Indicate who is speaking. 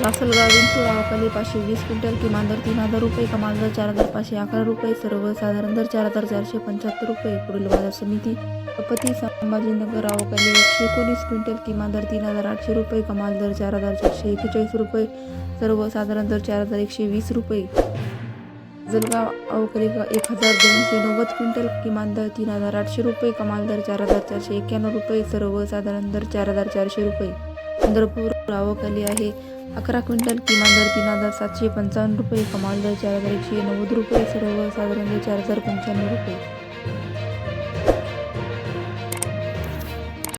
Speaker 1: लासलगाव विंचू गावाखाली पाचशे वीस क्विंटल किमान दर तीन हजार रुपये कमाल दर चार हजार पाचशे अकरा रुपये सर्वसाधारण दर चार हजार चारशे पंच्याहत्तर रुपये पुढील बाजार समिती अपती संभाजीनगर गावाखाली एकशे एकोणीस क्विंटल किमान दर तीन हजार आठशे रुपये कमाल दर चार हजार चारशे एक्केचाळीस रुपये सर्वसाधारण दर चार हजार एकशे वीस रुपये. जलगाव अवकरी एक हजार दोनशे नव्वद क्विंटल किमान दर तीन हजार आठशे रुपये कमाल दर चार हजार चारशे एक्क्याण्णव रुपये सर्वसाधारण दर चार हजार चारशे रुपये. चंद्रपूर आवकली आहे. अकरा क्विंटल किमान दर तीन हजार सातशे पंचावन्न रुपये. कमाल दर चार हजार एकशे नव्वद रुपये. सर्वसाधारण दर चार हजार पंच्याण्णव रुपये.